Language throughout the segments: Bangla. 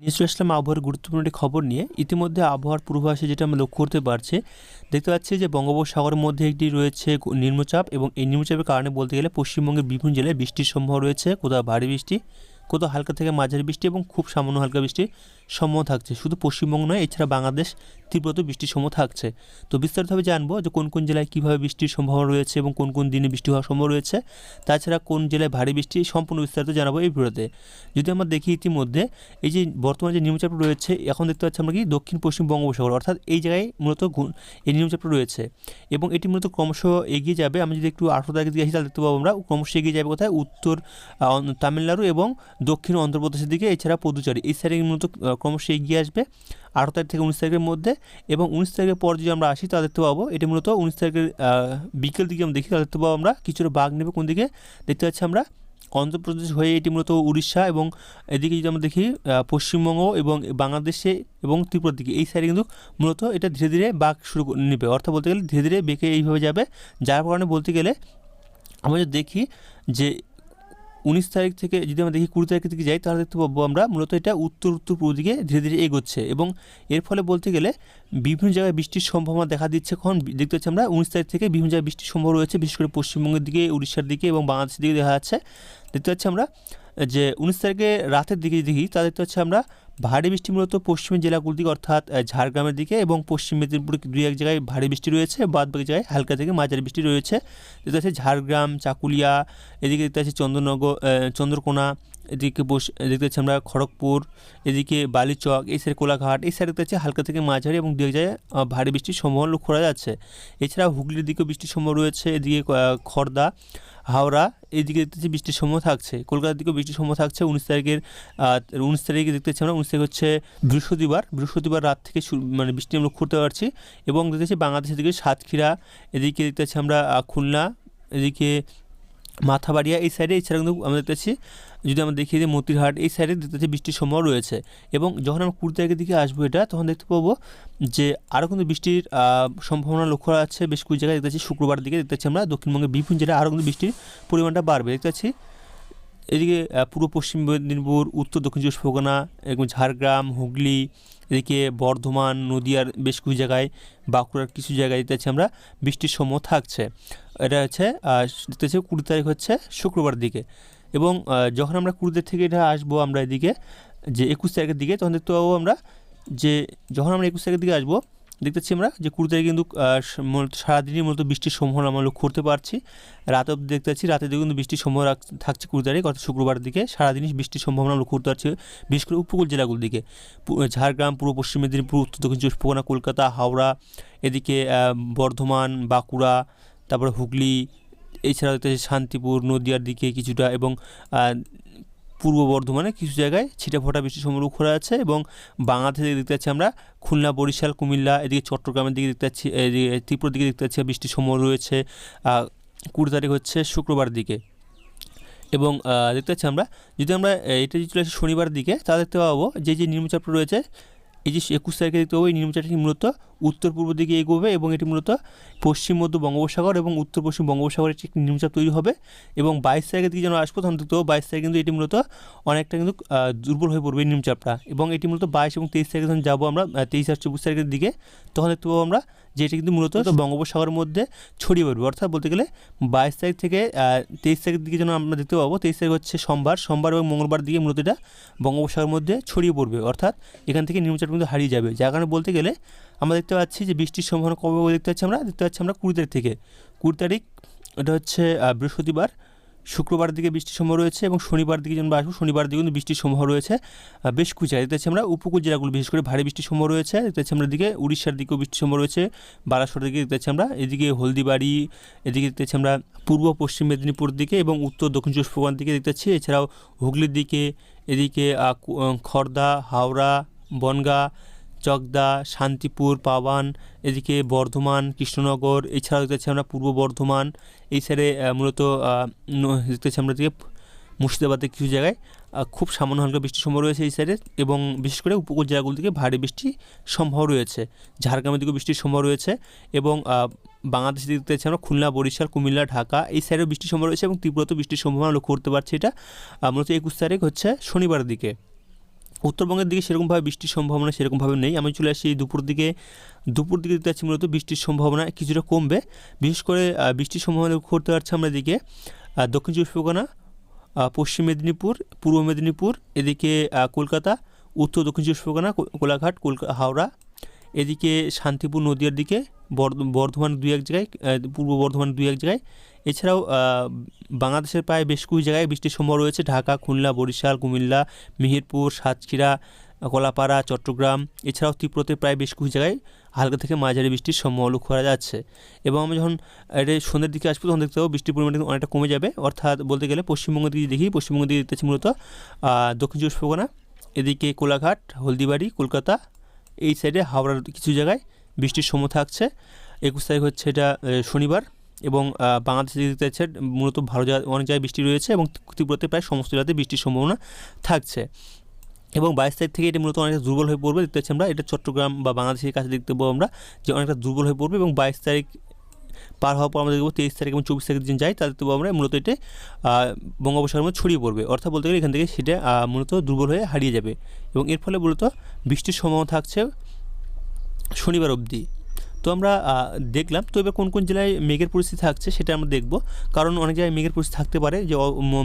নিশ্চয় আসলাম আবহাওয়ার গুরুত্বপূর্ণ একটি খবর নিয়ে ইতিমধ্যে আবহাওয়ার পূর্বাভাসে যেটা আমরা লক্ষ্য করতে পারছি, দেখতে পাচ্ছি যে বঙ্গোপসাগরের মধ্যে একটি রয়েছে নিম্নচাপ এবং এই নিম্নচাপের কারণে বলতে গেলে পশ্চিমবঙ্গের বিভিন্ন জেলায় বৃষ্টির সম্ভাবনা রয়েছে। কোথাও ভারী বৃষ্টি, কোথাও হালকা থেকে মাঝারি বৃষ্টি এবং খুব সামান্য হালকা বৃষ্টির সম্ভাবনা থাকছে। শুধু পশ্চিমবঙ্গ নয়, এছাড়া বাংলাদেশ, তীব্রত বৃষ্টির সম্ভাবনা থাকছে। তো বিস্তারিতভাবে জানব যে কোন কোন জেলায় কীভাবে বৃষ্টির সম্ভাবনা রয়েছে এবং কোন কোন দিনে বৃষ্টি হওয়ার সম্ভাবনা রয়েছে। তাছাড়া কোন জেলায় ভারী বৃষ্টি, সম্পূর্ণ বিস্তারিত জানাব এই ভিডিওতে। যদি আমরা দেখি ইতিমধ্যে, এই যে বর্তমানে যে নিম্নচাপটা রয়েছে, এখন দেখতে পাচ্ছি আমরা কি দক্ষিণ পশ্চিম বঙ্গোপসাগর, অর্থাৎ এই জায়গায় মূলত এই নিম্নচাপটা রয়েছে। এবং এটি মূলত ক্রমশ এগিয়ে যাবে। আমি যদি একটু আঠারো তারিখের দিকে আসি, তাহলে দেখতে পাবো আমরা, ক্রমশ এগিয়ে যাবে কোথায়? উত্তর তামিলনাড়ু এবং দক্ষিণ অন্ধ্রপ্রদেশের দিকে, এছাড়া পদুচারি। এই সাইডে মূলত ক্রমশ এগিয়ে আসবে। আঠারো তারিখ থেকে উনিশ তারিখের মধ্যে এবং উনিশ তারিখের পর যদি আমরা আসি তাহলে দেখতে পাবো। এটি মূলত উনিশ তারিখের বিকেল দিকে আমরা দেখি তাহলে দেখতে পাবো আমরা। কিছুটা বাঘ নেবে কোন দিকে? দেখতে পাচ্ছি আমরা অন্ধ্রপ্রদেশ হয়ে এটি মূলত উড়িষ্যা এবং এদিকে যদি আমরা দেখি পশ্চিমবঙ্গ এবং বাংলাদেশে এবং ত্রিপুরার দিকে। এই সাইডে কিন্তু মূলত এটা ধীরে ধীরে বাঘ শুরু নেবে। অর্থাৎ বলতে গেলে ধীরে ধীরে বেঁকে এইভাবে যাবে। যার কারণে বলতে গেলে আমরা যদি দেখি যে উনিশ তারিখ থেকে যদি আমরা দেখি কুড়ি তারিখের দিকে যাই, তাহলে দেখতে পাবো আমরা মূলত এটা উত্তর উত্তর পূর্ব দিকে ধীরে ধীরে এগোচ্ছে এবং এর ফলে বলতে গেলে বিভিন্ন জায়গায় বৃষ্টির সম্ভাবনা দেখা দিচ্ছে। কখন দেখতে পাচ্ছি আমরা উনিশ তারিখ থেকে বিভিন্ন জায়গায় বৃষ্টির সম্ভাবনা রয়েছে, বিশেষ করে পশ্চিমবঙ্গের দিকে, উড়িষ্যার দিকে এবং বাংলাদেশের দিকে দেখা যাচ্ছে। দেখতে পাচ্ছি আমরা যে উনিশ তারিখে রাতের দিকে দেখি, তাদের তো হচ্ছে আমরা ভারী বৃষ্টি মূলত পশ্চিমের জেলাগুলোর দিকে, অর্থাৎ ঝাড়গ্রামের দিকে এবং পশ্চিম মেদিনীপুরে দুই এক জায়গায় ভারী বৃষ্টি রয়েছে বাদ বাকি জায়গায় হালকা থেকে মাঝারি বৃষ্টি রয়েছে। দেখতে পাচ্ছি ঝাড়গ্রাম, চাকুলিয়া, এদিকে দেখতে পাচ্ছি চন্দ্রনগর চন্দ্রকোনা, এদিকে বস, দেখতে পাচ্ছি আমরা খড়গপুর, এদিকে বালিচক, এই সাইড কোলাঘাট, এই সাইড দেখতে পাচ্ছি হালকা থেকে মাঝারি এবং দু, এক জায়গায় ভারী বৃষ্টির সম্ভাবনা লক্ষ্য করা যাচ্ছে। এছাড়া হুগলির দিকেও বৃষ্টির সম্ভাবনা রয়েছে, এদিকে খড়দা হাওড়া এইদিকে দেখতেছি বৃষ্টির সময় থাকছে। কলকাতার দিকেও বৃষ্টির সময় থাকছে। উনিশ তারিখের উনিশ তারিখে দেখতে পাচ্ছি আমরা, উনিশ তারিখ হচ্ছে বৃহস্পতিবার। বৃহস্পতিবার রাত থেকে মানে বৃষ্টি আমরা করতে পারছি এবং দেখতেছি বাংলাদেশের দিকে সাতক্ষীরা, এদিকে দেখতে পাচ্ছি আমরা খুলনা, এদিকে মাথাবাড়িয়া এই সাইডে এছাড়া কিন্তু আমরা দেখতে পাচ্ছি, যদি আমরা দেখি যে মতিরহাট, এই সাইডে দেখতে পাচ্ছি বৃষ্টির সম্ভাবনা রয়েছে। এবং যখন আমরা কুড়ি তারিখের দিকে আসব এটা, তখন দেখতে পাবো যে আরও কিন্তু বৃষ্টির সম্ভাবনা লক্ষ্য করা যাচ্ছে। বেশ কিছু জায়গায় দেখতেছি শুক্রবার দিকে দেখতে পাচ্ছি আমরা, দক্ষিণবঙ্গের বিভিন্ন জেলায় আরও কিন্তু বৃষ্টির পরিমাণটা বাড়বে। দেখতে পাচ্ছি, এদিকে পূর্ব পশ্চিম মেদিনীপুর, উত্তর দক্ষিণ চব্বিশ পরগনা এবং ঝাড়গ্রাম, হুগলি এদিকে বর্ধমান নদীয়ার বেশ কিছু জায়গায় বাঁকুড়ার কিছু জায়গায় পাচ্ছি আমরা বৃষ্টির সময় থাকছে। এটা হচ্ছে আহ, দেখতে কুড়ি তারিখ হচ্ছে শুক্রবার দিকে। এবং যখন আমরা কুড়ি তারিখ থেকে এটা আসব আমরা এদিকে যে একুশ তারিখের দিকে তখন দেখতে পাবো আমরা যে যখন আমরা একুশ তারিখের দিকে আসব দেখতে পাচ্ছি আমরা যে কুড়ি তারিখে কিন্তু সারাদিনই মূলত বৃষ্টির সম্ভাবনা আমরা লক্ষ্য করতে পারছি। রাত অব্দি দেখতে পাচ্ছি রাতের দিকে কিন্তু বৃষ্টির সম্ভাবনা থাকছে কুড়ি তারিখ অর্থাৎ শুক্রবার দিকে। সারাদিনই বৃষ্টির সম্ভাবনা লক্ষ্য করতে পারছি, বিশেষ করে উপকূল জেলাগুলোর দিকে। ঝাড়গ্রাম, পূর্ব পশ্চিম মেদিনীপুর, উত্তর দক্ষিণ চব্বিশ পরগনা, কলকাতা, হাওড়া, এদিকে বর্ধমান, বাঁকুড়া, তারপরে হুগলি, এছাড়াও দেখতে শান্তিপুর, নদিয়ার দিকে কিছুটা এবং পূর্ব বর্ধমানে কিছু জায়গায় ছিটেফোঁটা বৃষ্টির সম্ভাবনা করা যাচ্ছে এবং বাংলাদেশে দেখতে পাচ্ছি আমরা খুলনা, বরিশাল, কুমিল্লা, এদিকে চট্টগ্রামের দিকে দেখতে পাচ্ছি ত্রিপুরার দিকে দেখতে পাচ্ছি বৃষ্টির সম্ভাবনা রয়েছে কুড়ি তারিখ হচ্ছে শুক্রবার দিকে। এবং দেখতে পাচ্ছি আমরা, যদি আমরা এটা যদি চলে আসি শনিবার দিকে তা দেখতে পাবো যে যে নিম্নচাপটা রয়েছে, এই যে একুশ তারিখে দেখতে পাবো, এই নিম্নচাপটি মূলত উত্তর পূর্ব দিকে এগোবে এবং এটি মূলত পশ্চিম মধ্য বঙ্গোপসাগর এবং উত্তর পশ্চিম বঙ্গোপসাগরে একটি নিম্নচাপ তৈরি হবে এবং বাইশ তারিখের দিকে যখন আসব তখন দেখতে বাইশ তারিখে কিন্তু এটি মূলত অনেকটা কিন্তু দুর্বল হয়ে পড়বে এই নিম্নচাপটা। এবং এটি মূলত বাইশ এবং তেইশ তারিখে যখন যাব আমরা তেইশ আর চব্বিশ তারিখের দিকে তখন দেখতে পাবো আমরা যে এটি কিন্তু মূলত বঙ্গোপসাগরের মধ্যে ছড়িয়ে পড়বে। অর্থাৎ বলতে গেলে বাইশ তারিখ থেকে তেইশ তারিখের দিকে যেন আমরা দেখতে পাবো তেইশ তারিখ হচ্ছে সোমবার সোমবার এবং মঙ্গলবার দিকে মূলত এটা বঙ্গোপসাগরের মধ্যে ছড়িয়ে পড়বে। অর্থাৎ এখান থেকে নিম্নচাপ কিন্তু হারিয়ে যাবে। যার কারণে বলতে গেলে আমরা দেখতে পাচ্ছি যে বৃষ্টির সম্ভাবনা কবে দেখতে পাচ্ছি আমরা? দেখতে পাচ্ছি আমরা কুড়ি তারিখ থেকে। কুড়ি তারিখ এটা হচ্ছে বৃহস্পতিবার। শুক্রবার দিকে বৃষ্টির সম্ভাবনা রয়েছে এবং শনিবার দিকে যখন আসব শনিবার দিকে কিন্তু বৃষ্টির সম্ভাবনা রয়েছে। বেশ কিছু দেখতে আমরা উপকূল জেলাগুলো বিশেষ করে ভারী বৃষ্টির সম্ভাবনা রয়েছে। দেখতে পাচ্ছি আমরা এদিকে উড়িষ্যার দিকেও বৃষ্টির সম্ভাবনা রয়েছে। বারাসতের দিকে দেখতে পাচ্ছি আমরা এদিকে হলদিবাড়ি, এদিকে দেখতে পাচ্ছি আমরা পূর্ব, পশ্চিম মেদিনীপুর দিকে এবং উত্তর, দক্ষিণ চব্বিশ পরগনার দিকে দেখতে পাচ্ছি। এছাড়াও হুগলির দিকে, এদিকে খড়দা হাওড়া, বনগাঁ চকদা, শান্তিপুর, পাওয়ান, এদিকে বর্ধমান, কৃষ্ণনগর, এছাড়াও দেখতে আমরা পূর্ব বর্ধমান, এই সাইডে মূলত দেখতে আমরা দিকে মুর্শিদাবাদের কিছু জায়গায় খুব সামান্য হালকা বৃষ্টির সম্ভব রয়েছে এই সাইডে এবং বিশেষ করে উপকূল জেলাগুলো থেকে ভারী বৃষ্টি সম্ভব রয়েছে, ঝাড়গ্রামের দিকেও বৃষ্টির সম্ভব রয়েছে এবং বাংলাদেশের দিকে পাচ্ছি আমরা খুলনা, বরিশাল, কুমিল্লা, ঢাকা, এই সাইডেও বৃষ্টির সম্ভব রয়েছে এবং তীব্রত বৃষ্টির সম্ভাবনা লক্ষ্য করতে পারছি এটা মূলত একুশ তারিখ হচ্ছে শনিবার দিকে। উত্তরবঙ্গের দিকে সেরকমভাবে বৃষ্টির সম্ভাবনা সেরকমভাবে নেই। আমি চলে আসি দুপুর দিকে দুপুর দিকে দেখতে পাচ্ছি মূলত বৃষ্টির সম্ভাবনা কিছুটা কমবে। বিশেষ করে বৃষ্টির সম্ভাবনা করতে পারছি আমরা এদিকে দক্ষিণ চব্বিশ পরগনা পশ্চিম মেদিনীপুর, পূর্ব মেদিনীপুর, এদিকে কলকাতা, উত্তর দক্ষিণ চব্বিশ পরগনা কোলাঘাট, কলকা, হাওড়া, এদিকে শান্তিপুর নদীয়ার দিকে, বর্ধ- বর্ধমান দুই এক জায়গায় পূর্ব বর্ধমান দুই এক জায়গায় এছাড়াও বাংলাদেশের প্রায় বেশ কিছু জায়গায় বৃষ্টির সম্ভাবনা রয়েছে। ঢাকা, খুলনা, বরিশাল, কুমিল্লা, মেহেরপুর, সাতক্ষীরা, কলাপাড়া, চট্টগ্রাম। এছাড়াও ত্রিপুরাতে প্রায় বেশ কিছু জায়গায় হালকা থেকে মাঝারি বৃষ্টির সম্ভাবনা লক্ষ্য করা যাচ্ছে। এবং আমরা যখন এটা সন্ধ্যের দিকে আসব, তখন দেখতে পাবো বৃষ্টির পরিমাণ কিন্তু অনেকটা কমে যাবে। অর্থাৎ বলতে গেলে পশ্চিমবঙ্গের দিকে দেখি, পশ্চিমবঙ্গের দিকে দেখতেছি মূলত দক্ষিণ চব্বিশ পরগনা, এদিকে কোলাঘাট, হলদিবাড়ি, কলকাতা, এই সাইডে হাওড়ার কিছু জায়গায় বৃষ্টির সময় থাকছে। একুশ তারিখ হচ্ছে এটা শনিবার। এবং বাংলাদেশে দেখতে যাচ্ছে মূলত ভালো জায়গা অনেক জায়গায় বৃষ্টি রয়েছে এবং ত্রিপুরাতে প্রায় সমস্ত জায়গাতে বৃষ্টির সম্ভাবনা থাকছে। এবং বাইশ তারিখ থেকে এটা মূলত অনেকটা দুর্বল হয়ে পড়বে। দেখতে আমরা এটা চট্টগ্রাম বা বাংলাদেশের কাছে দেখতে পাবো আমরা যে অনেকটা দুর্বল হয়ে পড়বে এবং বাইশ তারিখ পার হওয়ার পর আমরা দেখব তেইশ তারিখ এবং চব্বিশ তারিখ দিন যাই তাহলে পাবো আমরা মূলত এটা আহ, বঙ্গোপসাগরের মধ্যে ছড়িয়ে পড়বে। অর্থাৎ বলতে গেলে এখান থেকে সেটা মূলত দুর্বল হয়ে হারিয়ে যাবে। এবং এর ফলে মূলত বৃষ্টির সম্ভাবনা থাকছে শনিবার অবধি। তো আমরা দেখলাম। তো এবার কোন কোন জেলায় মেঘের পরিস্থিতি থাকছে সেটা আমরা দেখব। কারণ অনেক জায়গায় মেঘের পরিস্থিতি থাকতে পারে যে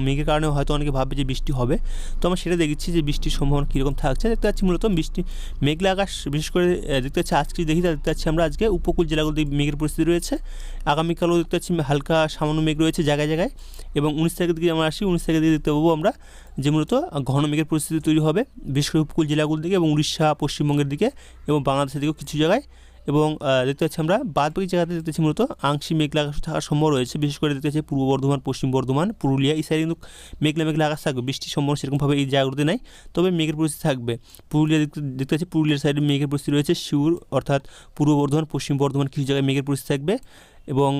মেঘের কারণে হয়তো অনেকে ভাববে যে বৃষ্টি হবে। তো আমরা সেটা দেখেছি যে, বৃষ্টির সম্ভাবনা কীরকম থাকছে। দেখতে পাচ্ছি মূলত বৃষ্টি, মেঘলা আকাশ বিশেষ করে দেখতে পাচ্ছি আজকে দেখি দেখতে পাচ্ছি আমরা আজকে উপকূল জেলাগুলোতে মেঘের পরিস্থিতি রয়েছে। আগামীকালও দেখতে পাচ্ছি হালকা সামান্য মেঘ রয়েছে জায়গায় জায়গায়। এবং উনিশ তারিখের দিকে আমরা আসি, উনিশ তারিখের দিকে দেখতে পাবো আমরা যে, মূলত ঘন মেঘের পরিস্থিতি তৈরি হবে। বিশেষ করে উপকূল জেলাগুলোর দিকে এবং উড়িষ্যা, পশ্চিমবঙ্গের দিকে এবং বাংলাদেশের দিকেও কিছু জায়গায়। এবং দেখতে পাচ্ছি আমরা বাদ বাকি জায়গাতে দেখতে পাচ্ছি মূলত আংশিক মেঘলা আকাশ থাকার সম্ভব রয়েছে। বিশেষ করে দেখতে পাচ্ছি পূর্ব বর্ধমান, পশ্চিম বর্ধমান, পুরুলিয়া, এই সাইডে কিন্তু মেঘলা মেঘলা আকাশ থাকবে। বৃষ্টির সম্ভাবনা সেরকমভাবে এই জায়গাগুলোতে নাই, তবে মেঘের পরিস্থিতি থাকবে। পুরুলিয়া দেখতে পাচ্ছি পুরুলিয়ার সাইডে মেঘের পরিস্থিতি রয়েছে। শিউর অর্থাৎ পূর্ব বর্ধমান, পশ্চিম বর্ধমান কিছু জায়গায় মেঘের পরিস্থিতি থাকবে এবং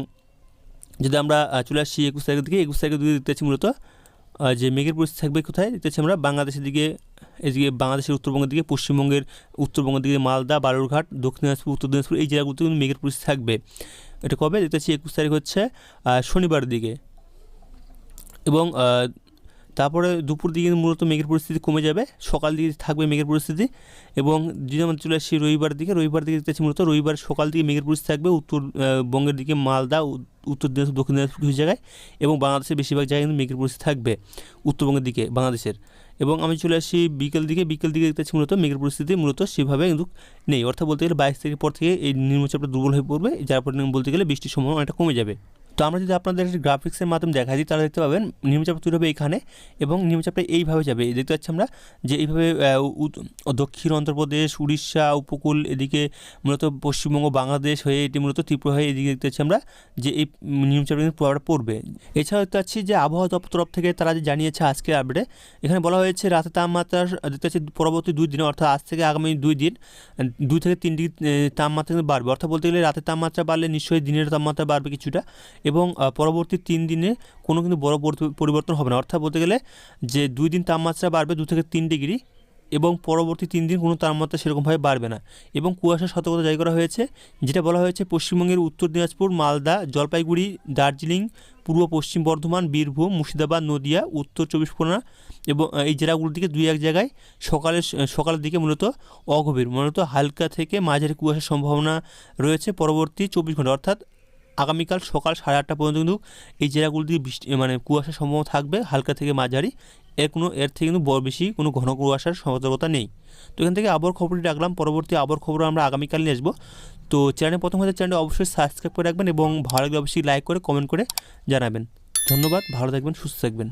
যদি আমরা চলে আসছি একুশ তারিখের দিকে, একুশ তারিখের দিকে দেখতে পাচ্ছি মূলত যে মেঘের পরিস্থিতি থাকবে কোথায়? দেখতে পাচ্ছি আমরা বাংলাদেশের দিকে এদিকে বাংলাদেশের উত্তরবঙ্গের দিকে পশ্চিমবঙ্গের উত্তরবঙ্গের দিকে মালদা বালুরঘাট দক্ষিণ দিনাজপুর উত্তর দিনাজপুর এই জেলাগুলোতে কিন্তু মেঘের পরিস্থিতি থাকবে। এটা কবে? দেখতে পাচ্ছি একুশ তারিখ হচ্ছে শনিবার দিকে। এবং তারপরে দুপুর দিকে মূলত মেঘের পরিস্থিতি কমে যাবে সকাল দিকে থাকবে মেঘের পরিস্থিতি। এবং যদি আমরা চলে আসি রবিবার দিকে রবিবার দিকে দেখতে পাচ্ছি মূলত রবিবার সকাল দিকে মেঘের পরিস্থিতি থাকবে উত্তর আহ, বঙ্গের দিকে মালদা উত্তর দিনাজপুর, দক্ষিণ দিনাজপুর কিছু জায়গায় এবং বাংলাদেশের বেশিরভাগ জায়গায় কিন্তু মেঘের পরিস্থিতি থাকবে উত্তরবঙ্গের দিকে, বাংলাদেশের। এবং আমি চলে আসি বিকেল দিকে বিকেল দিকে দেখতে মূলত মেঘের পরিস্থিতি মূলত সেভাবে কিন্তু নেই। অর্থাৎ বলতে গেলে বাইশ তারিখের পর থেকে এই নিম্নচাপটা দুর্বল হয়ে পড়বে, যার পর বলতে গেলে বৃষ্টির সম্ভাবনা অনেকটা কমে যাবে। তো আমরা যদি আপনাদের গ্রাফিক্সের মাধ্যমে দেখা দিই, তাহলে দেখতে পাবেন নিম্নচাপ তৈরি হবে এখানে এবং নিম্নচাপটা এইভাবে যাবে। দেখতে পাচ্ছি আমরা যে এইভাবে দক্ষিণ অন্ধ্রপ্রদেশ, উড়িষ্যা, উপকূল এদিকে মূলত পশ্চিমবঙ্গ, বাংলাদেশ হয়ে এটি মূলত ত্রিপুরা হয়ে এদিকে দেখতে পাচ্ছি আমরা যে এই নিম্নচাপটা কিন্তু প্রভাবটা পড়বে। এছাড়াও দেখতে পাচ্ছি যে আবহাওয়া দপ্তর থেকে তারা যে জানিয়েছে আজকের আপডেটে এখানে বলা হয়েছে রাতের তাপমাত্রা দেখতে পাচ্ছি পরবর্তী দুই দিনে, অর্থাৎ আজ থেকে আগামী দুই দিন, দুই থেকে তিন ডিগ্রি তাপমাত্রা কিন্তু বাড়বে। অর্থাৎ বলতে গেলে রাতের তাপমাত্রা বাড়লে নিশ্চয়ই দিনের তাপমাত্রা বাড়বে কিছুটা এবং পরবর্তী তিন দিনে কোনো কিন্তু বড় পরিবর্তন হবে না। অর্থাৎ বলতে গেলে যে দুই দিন তাপমাত্রা বাড়বে দু থেকে তিন ডিগ্রি এবং পরবর্তী তিন দিন কোনো তাপমাত্রা সেরকমভাবে বাড়বে না। এবং কুয়াশার সতর্কতা জারি করা হয়েছে, যেটা বলা হয়েছে পশ্চিমবঙ্গের উত্তর দিনাজপুর, মালদা, জলপাইগুড়ি, দার্জিলিং, পূর্ব পশ্চিম বর্ধমান, বীরভূম, মুর্শিদাবাদ, নদিয়া, উত্তর চব্বিশ পরগনা এবং এই জেলাগুলোর দিকে দুই এক জায়গায় সকালের সকালের দিকে মূলত অগভীর, মূলত হালকা থেকে মাঝারি কুয়াশার সম্ভাবনা রয়েছে পরবর্তী চব্বিশ ঘণ্টা। অর্থাৎ আগামীকাল সকাল সাড়ে আটটা পর্যন্ত কিন্তু এই জেলাগুলো দিয়ে বৃষ্টি মানে কুয়াশার সম্ভাবনা থাকবে, হালকা থেকে মাঝারি। এর কোনো, এর থেকে কিন্তু বড় বেশি কোনো ঘন কুয়াশার সতর্কতা নেই। তো এখান থেকে আবহাওয়ার খবরটি রাখলাম, পরবর্তী আবহাওয়ার খবর আমরা আগামীকাল নিয়ে আসব। তো চ্যানেল প্রথম হতে চ্যানেলটি অবশ্যই সাবস্ক্রাইব করে রাখবেন এবং ভালো লাগলে অবশ্যই লাইক করে, কমেন্ট করে জানাবেন। ধন্যবাদ, ভালো থাকবেন, সুস্থ থাকবেন।